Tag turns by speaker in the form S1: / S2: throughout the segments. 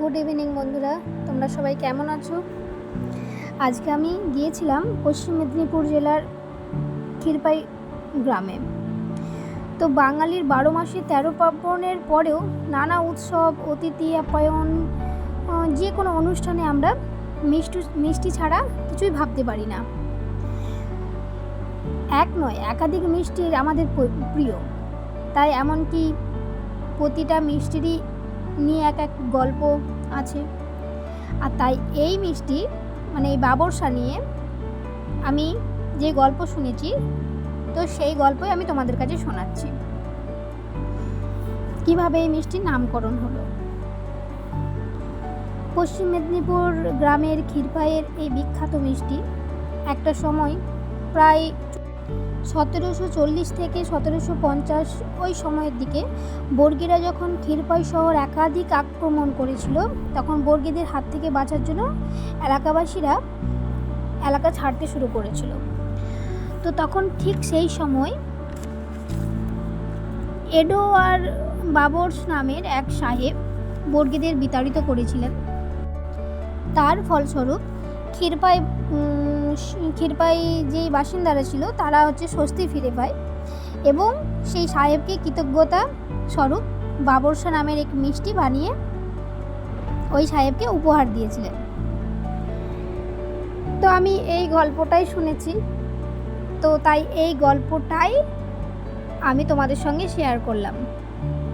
S1: Good evening বন্ধুরা। তোমরা সবাই কেমন আছো? আজকে আমি গিয়েছিলাম পশ্চিম মেদিনীপুর জেলার ক্ষীরপাই গ্রামে। তো বাঙালির বারো মাসে তেরো পার্বণের পরেও নানা উৎসব, অতিথি, আপ্যায়ন যে কোনো অনুষ্ঠানে আমরা মিষ্টি মিষ্টি ছাড়া কিছুই ভাবতে পারি না। এক নয়, একাধিক মিষ্টি আমাদের প্রিয়। তাই এমনকি প্রতিটা মিষ্টিরই নিয়ে এক এক গল্প আছে। আর তাই এই মিষ্টি মানে এই বাবরসা নিয়ে আমি যে গল্প শুনেছি, তো সেই গল্পই আমি তোমাদের কাছে শোনাচ্ছি। কীভাবে এই মিষ্টির নামকরণ হলো? পশ্চিম মেদিনীপুর গ্রামের ক্ষীরপাইয়ের এই বিখ্যাত মিষ্টি একটা সময় প্রায় সতেরোশো চল্লিশ থেকে সতেরোশো পঞ্চাশ ওই সময়ের দিকে বর্গীরা যখন ক্ষীরপাই শহর একাধিক আক্রমণ করেছিল, তখন বর্গীদের হাত থেকে বাঁচার জন্য এলাকাবাসীরা এলাকা ছাড়তে শুরু করেছিল। তো তখন ঠিক সেই সময় এডো আর বাবরস নামের এক সাহেব বর্গীদের বিতাড়িত করেছিলেন। তার ফলস্বরূপ ক্ষীরপাই ক্ষীরপাই যেই বাসিন্দারা ছিল, তারা হচ্ছে স্বস্তি ফিরে পায় এবং সেই সাহেবকে কৃতজ্ঞতা স্বরূপ বাবরসা নামের এক মিষ্টি বানিয়ে ওই সাহেবকে উপহার দিয়েছিলেন। তো আমি এই গল্পটাই শুনেছি। তো তাই এই গল্পটাই আমি তোমাদের সঙ্গে শেয়ার করলাম।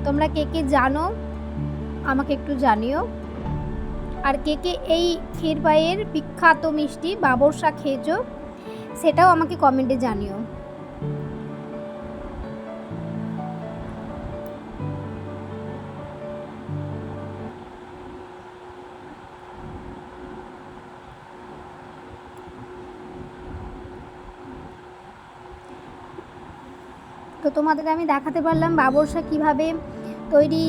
S1: তোমরা কে কে জানো, আমাকে একটু জানিও। আর কে কে এই ক্ষীরপাইয়ের বিখ্যাত মিষ্টি বাবরসা খেয়েছো, সেটাও আমাকে কমেন্টে জানিও। তো তোমাদের আমি দেখাতে পারলাম বাবরসা কীভাবে তৈরি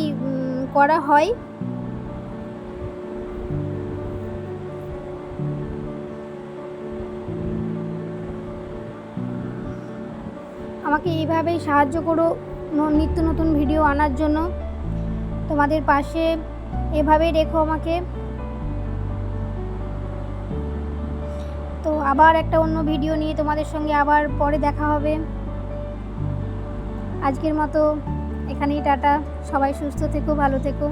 S1: করা হয়। আমাকে এইভাবেই সাহায্য করো নিত্য নতুন ভিডিও আনার জন্য। তোমাদের পাশে এভাবেই রেখো আমাকে। তো আবার একটা অন্য ভিডিও নিয়ে তোমাদের সঙ্গে আবার পরে দেখা হবে। আজকের মতো এখানেই টাটা। সবাই সুস্থ থেকো, ভালো থেকো।